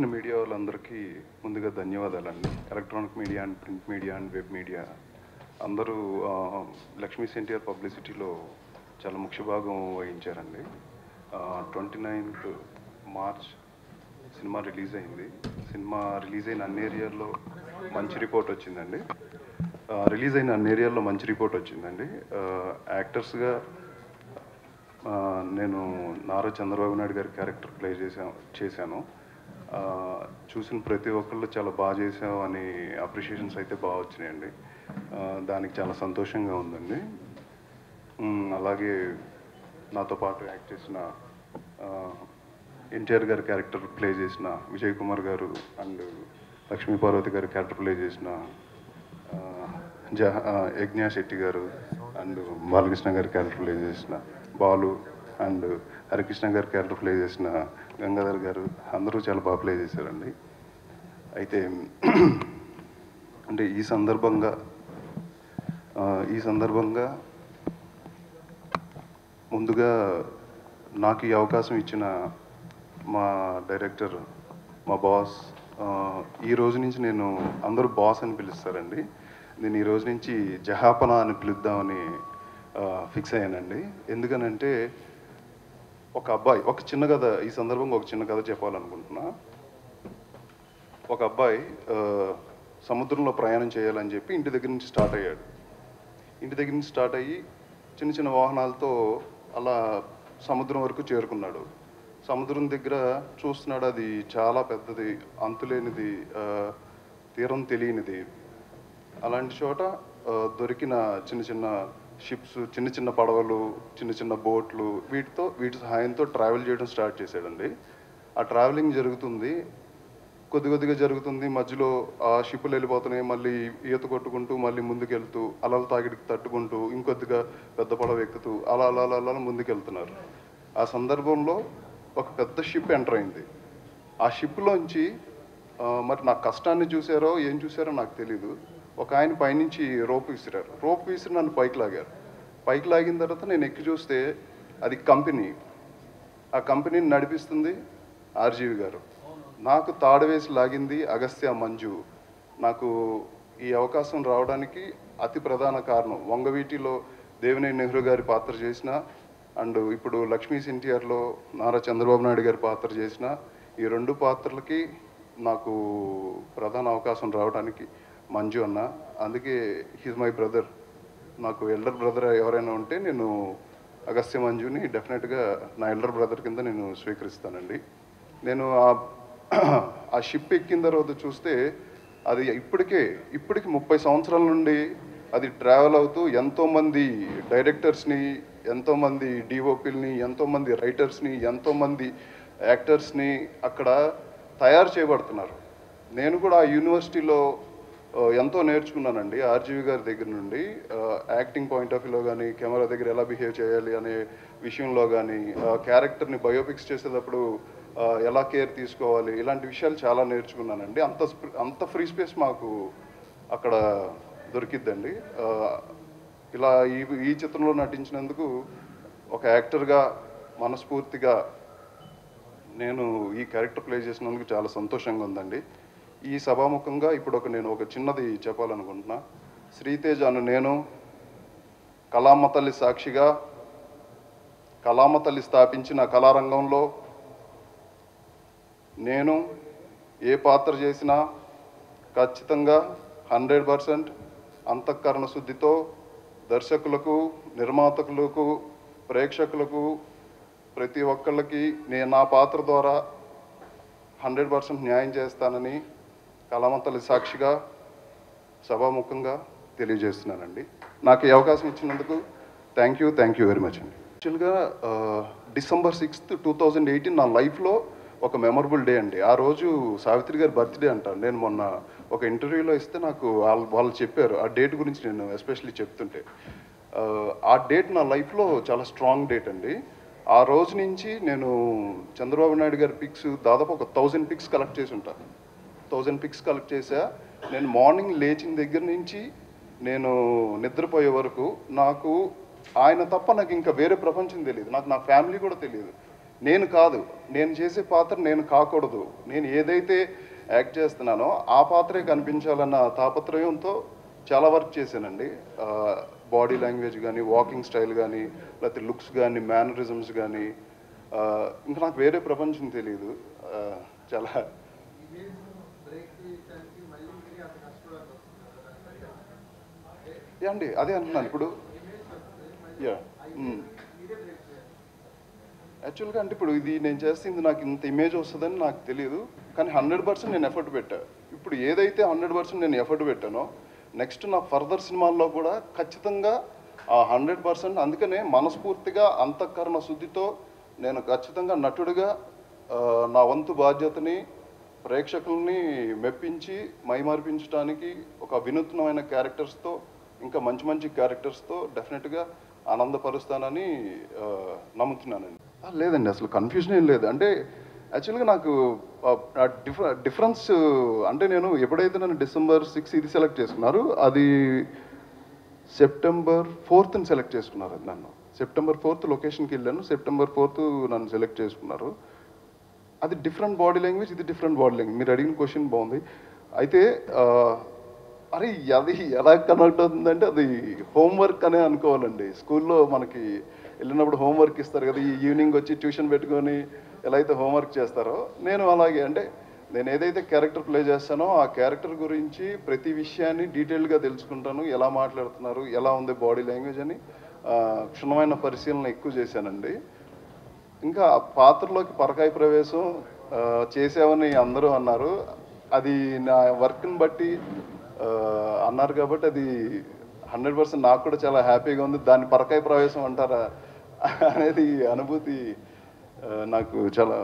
చేసిన మీడియా వాళ్ళందరికీ ముందుగా ధన్యవాదాలండి. Electronic media and print media and web media. అందరూ ఆ, లక్ష్మీ సెంటియర్ పబ్లిసిటీలో చాలా ముఖ్య భాగం వహించారండి. Twenty ninth March cinema release అయింది. సినిమా రిలీజ్ అయిన అన్ని ఏరియాల్లో మంచి రిపోర్ట్ వచ్చిందండి. రిలీజ్ అయిన అన్ని ఏరియాల్లో మంచి రిపోర్ట్ వచ్చిందండి. యాక్టర్స్గా నేను నారా చంద్రబాబు నాయుడు గారి క్యారెక్టర్ ప్లే చేశాను చేశాను. చూసిన ప్రతి ఒక్కళ్ళు చాలా బాగా చేసావు అని అప్రిషియేషన్స్ అయితే బాగా వచ్చినాయండి. దానికి చాలా సంతోషంగా ఉందండి. అలాగే నాతో పాటు యాక్ట్ చేసిన ఎన్టీఆర్ గారి క్యారెక్టర్ ప్లే చేసిన విజయ్ కుమార్ గారు అండ్ లక్ష్మీ పార్వతి గారి క్యారెక్టర్ ప్లే చేసిన జ జహ యజ్ఞా శెట్టి గారు అండ్ బాలకృష్ణ గారి క్యారెక్టర్ ప్లే చేసిన బాలు అండ్ హరికృష్ణ గారు క్యారెక్టర్ ప్లే చేసిన గంగాధర్ గారు అందరూ చాలా బాగా ప్లే చేశారండి. అయితే అంటే ఈ సందర్భంగా ఈ సందర్భంగా ముందుగా నాకు ఈ అవకాశం ఇచ్చిన మా డైరెక్టర్ మా బాస్ ఈ రోజు నుంచి నేను అందరూ బాస్ అని పిలుస్తారండి. నేను ఈ రోజు నుంచి జహాపన అని పిలుద్దామని ఫిక్స్ అయ్యానండి. ఎందుకనంటే ఒక అబ్బాయి ఒక చిన్న కథ ఈ సందర్భంగా ఒక చిన్న కథ చెప్పాలనుకుంటున్నా. ఒక అబ్బాయి సముద్రంలో ప్రయాణం చేయాలని చెప్పి ఇంటి దగ్గర నుంచి స్టార్ట్ అయ్యాడు. ఇంటి దగ్గర నుంచి స్టార్ట్ అయ్యి చిన్న చిన్న వాహనాలతో అలా సముద్రం వరకు చేరుకున్నాడు. సముద్రం దగ్గర చూస్తున్నాడు అది చాలా పెద్దది అంతులేనిది తీరం తెలియనిది. అలాంటి చోట దొరికిన చిన్న చిన్న షిప్స్ చిన్న చిన్న పడవలు చిన్న చిన్న బోట్లు వీటితో వీటి సహాయంతో ట్రావెల్ చేయడం స్టార్ట్ చేశాడండి. ఆ ట్రావెలింగ్ జరుగుతుంది. కొద్ది కొద్దిగా జరుగుతుంది. మధ్యలో ఆ షిప్పులు వెళ్ళిపోతున్నాయి. మళ్ళీ ఈత కొట్టుకుంటూ మళ్ళీ ముందుకెళ్తూ అలలు తాగిడికి తట్టుకుంటూ ఇంకొద్దిగా పెద్ద పడవ ఎక్కుతూ అలా అలా అలా అలా ముందుకెళ్తున్నారు. ఆ సందర్భంలో ఒక పెద్ద షిప్ ఎంటర్ అయింది. ఆ షిప్లోంచి మరి నా కష్టాన్ని చూసారో ఏం చూసారో నాకు తెలీదు. ఒక ఆయన పైనుంచి రోప్ విసిరారు. రోప్ విసిరి నన్ను పైకి లాగారు. పైకి లాగిన తర్వాత నేను ఎక్కి చూస్తే అది కంపెనీ. ఆ కంపెనీని నడిపిస్తుంది ఆర్జీవి గారు. నాకు తాడవేసి లాగింది అగస్త్య మంజు. నాకు ఈ అవకాశం రావడానికి అతి ప్రధాన కారణం వంగవీటిలో దేవినేని నెహ్రూ గారి పాత్ర చేసిన అండ్ ఇప్పుడు లక్ష్మీ ఎన్టీఆర్లో నారా చంద్రబాబు నాయుడు గారి పాత్ర చేసిన ఈ రెండు పాత్రలకి నాకు ప్రధాన అవకాశం రావడానికి మంజు అన్న. అందుకే హీజ్ మై బ్రదర్ నాకు ఎల్డర్ బ్రదర్ ఎవరైనా ఉంటే నేను అగస్త్య మంజుని డెఫినెట్గా నా ఎల్డర్ బ్రదర్ కింద నేను స్వీకరిస్తానండి. నేను ఆ- ఆ షిప్ ఎక్కిన తర్వాత చూస్తే అది ఇప్పటికే ఇప్పటికి ముప్పై సంవత్సరాల నుండి అది ట్రావెల్ అవుతూ ఎంతోమంది డైరెక్టర్స్ని ఎంతోమంది డిఓపిల్ని ఎంతోమంది రైటర్స్ని ఎంతోమంది యాక్టర్స్ని అక్కడ తయారు చేయబడుతున్నారు. నేను కూడా ఆ యూనివర్సిటీలో ఎంతో నేర్చుకున్నానండి. ఆర్జీవి గారి దగ్గర నుండి యాక్టింగ్ పాయింట్ ఆఫ్ వ్యూలో కానీ కెమెరా దగ్గర ఎలా బిహేవ్ చేయాలి అనే విషయంలో కానీ క్యారెక్టర్ని బయోపిక్స్ చేసేటప్పుడు ఎలా కేర్ తీసుకోవాలి ఇలాంటి విషయాలు చాలా నేర్చుకున్నానండి. అంత అంత ఫ్రీ స్పేస్ మాకు అక్కడ దొరికిద్దండి. ఇలా ఈ ఈ చిత్రంలో నటించినందుకు ఒక యాక్టర్గా మనస్ఫూర్తిగా నేను ఈ క్యారెక్టర్ ప్లే చేసినందుకు చాలా సంతోషంగా ఉందండి. ఈ సభాముఖంగా ఇప్పుడు ఒక నేను ఒక చిన్నది చెప్పాలనుకుంటున్నా. శ్రీతేజ అను నేను కళామ్మ తల్లి సాక్షిగా కళామ్మ తల్లి స్థాపించిన కళారంగంలో నేను ఏ పాత్ర చేసినా ఖచ్చితంగా హండ్రెడ్ పర్సెంట్ అంతఃకరణ శుద్ధితో దర్శకులకు నిర్మాతకులకు ప్రేక్షకులకు ప్రతి ఒక్కళ్ళకి నేను నా పాత్ర ద్వారా హండ్రెడ్ పర్సెంట్ న్యాయం చేస్తానని కళామంతలి సాక్షిగా సభాముఖంగా తెలియజేస్తున్నానండి. నాకు ఈ అవకాశం ఇచ్చినందుకు thank you thank you very much అండి. యాక్చువల్గా December sixth two thousand eighteen నా లైఫ్లో ఒక మెమొరబుల్ డే అండి. ఆ రోజు సావిత్రి గారి బర్త్డే అంటాను నేను మొన్న ఒక ఇంటర్వ్యూలో ఇస్తే నాకు వాళ్ళు వాళ్ళు చెప్పారు. ఆ డేట్ గురించి నేను ఎస్పెషల్లీ చెప్తుంటే. ఆ, ఆ డేట్ నా లైఫ్లో చాలా స్ట్రాంగ్ డేట్ అండి. ఆ రోజు నుంచి నేను చంద్రబాబు నాయుడు గారి పిక్స్ దాదాపు ఒక థౌజండ్ పిక్స్ కలెక్ట్ చేసి ఉంటాను థౌజండ్ పిక్స్ కలెక్ట్ చేశా. నేను మార్నింగ్ లేచిన దగ్గర నుంచి నేను నిద్రపోయే వరకు నాకు ఆయన తప్ప నాకు ఇంకా వేరే ప్రపంచం తెలియదు. నాకు నా ఫ్యామిలీ కూడా తెలియదు. నేను కాదు. నేను చేసే పాత్ర నేను కాకూడదు. నేను ఏదైతే యాక్ట్ చేస్తున్నానో ఆ పాత్రే కనిపించాలన్న తాపత్రయంతో చాలా వర్క్ చేశానండి. బాడీ లాంగ్వేజ్ కానీ వాకింగ్ స్టైల్ కానీ లేకపోతే లుక్స్ కానీ మేనరిజమ్స్ కానీ ఇంకా నాకు వేరే ప్రపంచం తెలియదు. చాలా అండి అదే అంటున్నాను. ఇప్పుడు యా యాక్చువల్గా అంటే ఇప్పుడు ఇది నేను చేస్తుంది నాకు ఇంత ఇమేజ్ వస్తుందని నాకు తెలియదు కానీ హండ్రెడ్ పర్సెంట్ నేను ఎఫర్ట్ పెట్టా. ఇప్పుడు ఏదైతే హండ్రెడ్ పర్సెంట్ నేను ఎఫర్ట్ పెట్టానో నెక్స్ట్ నా ఫర్దర్ సినిమాల్లో కూడా ఖచ్చితంగా ఆ హండ్రెడ్ పర్సెంట్ అందుకనే మనస్ఫూర్తిగా అంతఃకరణ శుద్ధితో నేను ఖచ్చితంగా నటుడిగా నా వంతు బాధ్యతని ప్రేక్షకుల్ని మెప్పించి మైమార్పించడానికి ఒక వినూత్నమైన క్యారెక్టర్స్తో ఇంకా మంచి మంచి క్యారెక్టర్స్తో డెఫినెట్గా ఆనందపరుస్తానని నమ్ముతున్నానండి. లేదండి అసలు కన్ఫ్యూజన్ ఏం లేదు. అంటే యాక్చువల్గా నాకు డిఫరెన్స్ అంటే నేను ఎప్పుడైతే నన్ను డిసెంబర్ సిక్స్ ఇది సెలెక్ట్ చేసుకున్నారు అది సెప్టెంబర్ ఫోర్త్ని సెలెక్ట్ చేసుకున్నారు నన్ను. సెప్టెంబర్ ఫోర్త్ లొకేషన్కి వెళ్ళాను. సెప్టెంబర్ ఫోర్త్ నన్ను సెలెక్ట్ చేసుకున్నారు. అది డిఫరెంట్ బాడీ లాంగ్వేజ్ ఇది డిఫరెంట్ బాడీ లాంగ్వేజ్ మీరు అడిగిన క్వశ్చన్ బాగుంది. అయితే అరే అది ఎలా కనెక్ట్ అవుతుందంటే అది హోంవర్క్ అనే అనుకోవాలండి. స్కూల్లో మనకి వెళ్ళినప్పుడు హోంవర్క్ ఇస్తారు కదా ఈ ఈవినింగ్ వచ్చి ట్యూషన్ పెట్టుకొని ఎలా అయితే హోంవర్క్ చేస్తారో నేను అలాగే అంటే నేను ఏదైతే క్యారెక్టర్ ప్లే చేస్తానో ఆ క్యారెక్టర్ గురించి ప్రతి విషయాన్ని డీటెయిల్గా తెలుసుకుంటాను. ఎలా మాట్లాడుతున్నారు ఎలా ఉంది బాడీ లాంగ్వేజ్ అని క్షుణ్ణమైన పరిశీలన ఎక్కువ చేశానండి. ఇంకా పాత్రలోకి పరకాయ ప్రవేశం చేసామని అందరూ అన్నారు. అది నా వర్క్ని బట్టి అన్నారు కాబట్టి అది హండ్రెడ్ పర్సెంట్ నాకు కూడా చాలా హ్యాపీగా ఉంది. దాన్ని పరకాయ ప్రవేశం అంటారా అనేది అనుభూతి నాకు చాలా